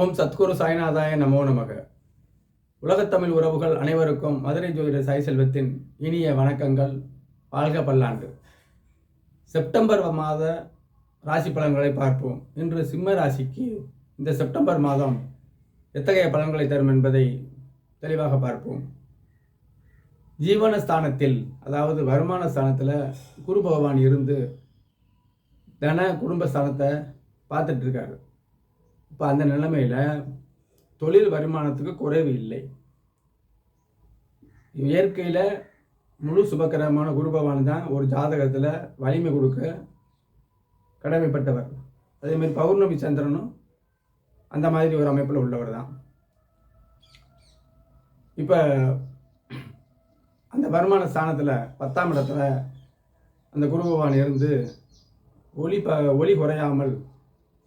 ஓம் சத்குரு சாய்நாதாய நமோ நமக. உலகத்தமிழ் உறவுகள் அனைவருக்கும் மதுரை ஜோதிட சாய் செல்வத்தின் இனிய வணக்கங்கள். வாழ்க பல்லாண்டு. செப்டம்பர் மாத ராசி பலன்களை பார்ப்போம். இன்று சிம்ம ராசிக்கு இந்த செப்டம்பர் மாதம் எத்தகைய பலன்களை தரும் என்பதை தெளிவாக பார்ப்போம். ஜீவன ஸ்தானத்தில் அதாவது வருமான ஸ்தானத்தில் குரு பகவான் இருந்து தன குடும்ப ஸ்தானத்தை பார்த்துட்ருக்காரு இப்போ அந்த நிலைமையில் தொழில் வருமானத்துக்கு குறைவு இல்லை. இயற்கையில் முழு சுபகரமான குரு பகவான் தான் ஒரு ஜாதகத்தில் வலிமை கொடுக்க கடமைப்பட்டவர். அதேமாதிரி பௌர்ணமி சந்திரனும் அந்த மாதிரி ஒரு அமைப்பில் உள்ளவர் தான். இப்போ அந்த வருமான ஸ்தானத்தில் பத்தாம் இடத்துல அந்த குரு பகவான் இருந்து ஒளி ப ஒளி குறையாமல்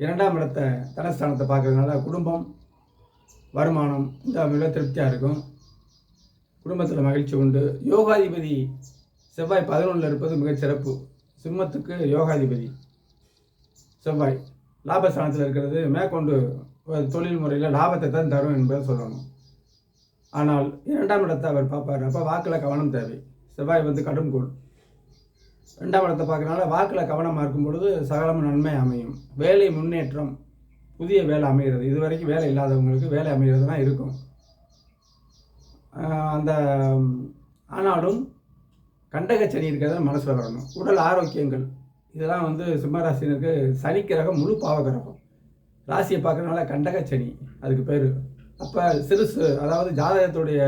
இரண்டாம் இடத்தை தனஸ்தானத்தை பார்க்கறதுனால குடும்பம் வருமானம் இந்த மிக திருப்தியாக இருக்கும். குடும்பத்தில் மகிழ்ச்சி உண்டு. யோகாதிபதி செவ்வாய் பதினொன்றில் இருப்பது மிகச் சிறப்பு. சிம்மத்துக்கு யோகாதிபதி செவ்வாய் லாபஸ்தானத்தில் இருக்கிறது. மேற்கொண்டு தொழில் முறையில் லாபத்தை தான் தரும் என்பதை சொல்லணும். ஆனால் இரண்டாம் இடத்தை அவர் பார்ப்பார். அப்போ வாக்கில் கவனம் தேவை. செவ்வாய் வந்து கடும் கோள். ரெண்டாம் இடத்தை பார்க்கறனால வாக்கில் கவனமாக இருக்கும் பொழுது சகலமும் நன்மை அமையும். வேலை முன்னேற்றம் புதிய வேலை அமைகிறது. இது வரைக்கும் வேலை இல்லாதவங்களுக்கு வேலை அமைகிறது தான் இருக்கும். அந்த ம், ஆனாலும் கண்டகச்சனி இருக்கிறத மனசில் வரணும் உடல் ஆரோக்கியங்கள். இதெல்லாம் வந்து சிம்மராசினருக்கு சனிக்கிரகம் முழு பாவகிரகம் ராசியை பார்க்கறனால கண்டகச்சனி அதுக்கு பேர். அப்போ சிறுசு அதாவது ஜாதகத்துடைய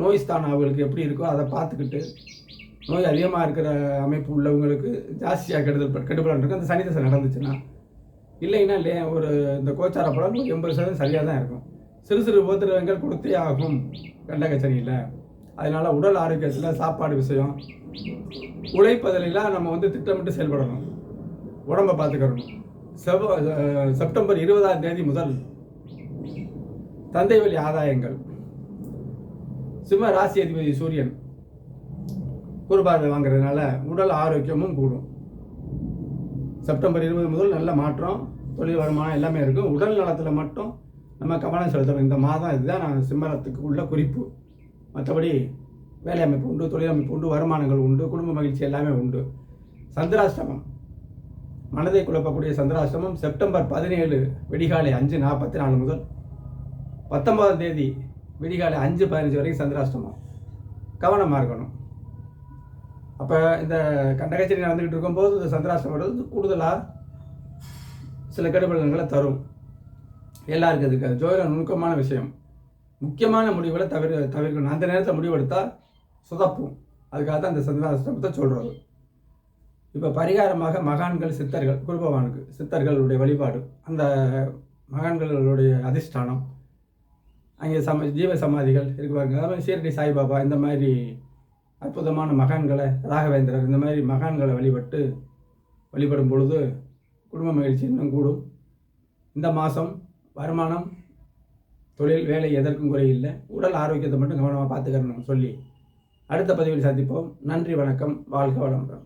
நோய் ஸ்தானம் அவங்களுக்கு எப்படி இருக்கோ அதை பார்த்துக்கிட்டு நோய் அதிகமாக இருக்கிற அமைப்பு உள்ளவங்களுக்கு ஜாஸ்தியாக கெடுதல் கெடுபலன் இருக்கும் அந்த சனி தசை நடந்துச்சுன்னா. இல்லைன்னா லே ஒரு இந்த கோச்சார பலன் எண்பது சதவீதம் சரியாக தான் இருக்கும். சிறு சிறு உபத்திரவங்கள் கொடுத்தே ஆகும். கண்டகச்சனியில் அதனால் உடல் ஆரோக்கியத்தில் சாப்பாடு விஷயம் உழைப்பதிலாம் நம்ம வந்து திட்டமிட்டு செயல்படணும். உடம்பை பார்த்துக்கிறணும் செவ் செப்டம்பர் இருபதாம் தேதி முதல் தந்தை வழி ஆதாயங்கள். சிம்ம ராசி அதிபதி சூரியன். குருபாதை வாங்குறதுனால உடல் ஆரோக்கியமும் கூடும். செப்டம்பர் இருபது முதல் நல்ல மாற்றம் தொழில் வருமானம் எல்லாமே இருக்கும் உடல் நலத்தில் மட்டும் நம்ம கவனம் செலுத்தணும். இந்த மாதம் இதுதான் நான் சிம்மரத்துக்கு உள்ள குறிப்பு. மற்றபடி வேலை அமைப்பு உண்டு தொழில் அமைப்பு உண்டு வருமானங்கள் உண்டு குடும்ப மகிழ்ச்சி எல்லாமே உண்டு. சந்திராஷ்டமம். மனதை குழப்பக்கூடிய சந்திராஷ்டமம் செப்டம்பர் பதினேழு விடிகாலை அஞ்சு நாற்பத்தி நாலு முதல். பத்தொன்பதாம் தேதி விடிகாலை அஞ்சு பதினஞ்சு வரைக்கும் சந்திராஷ்டமம். கவனமாக இருக்கணும். அப்போ இந்த கண்டகச்சேரி நடந்துக்கிட்டு இருக்கும்போது இந்த சந்திராஷ்டமம் வருது கூடுதலாக சில கெடுபலன்களை தரும். எல்லாருக்கும் இதுக்கு அது ஜோதிட நுணுக்கமான விஷயம். முக்கியமான முடிவுகளை தவிர தவிர்க்கணும். அந்த நேரத்தில் முடிவெடுத்தால் சுதப்பும். அதுக்காக தான் அந்த சந்திராசிரமத்தை சொல்கிறது இப்போ பரிகாரமாக மகான்கள் சித்தர்கள் குருபவானுக்கு சித்தர்களுடைய வழிபாடு அந்த மகான்களுடைய அதிஷ்டானம் அங்கே சம ஜீவ சமாதிகள் இருக்கு பாருங்க. அதாவது சீரடி சாய்பாபா இந்த மாதிரி அற்புதமான மகான்களை ராகவேந்திரர் இந்த மாதிரி மகான்களை வழிபட்டு வழிபடும் பொழுது குடும்ப மகிழ்ச்சி இன்னும் கூடும். இந்த மாதம் வருமானம் தொழில் வேலை எதற்கும் குறையில்லை உடல் ஆரோக்கியத்தை மட்டும் கவனமாக பார்த்துக்கிறணும் சொல்லி அடுத்த பதிவில் சந்திப்போம். நன்றி வணக்கம் வாழ்க வளமுடன்.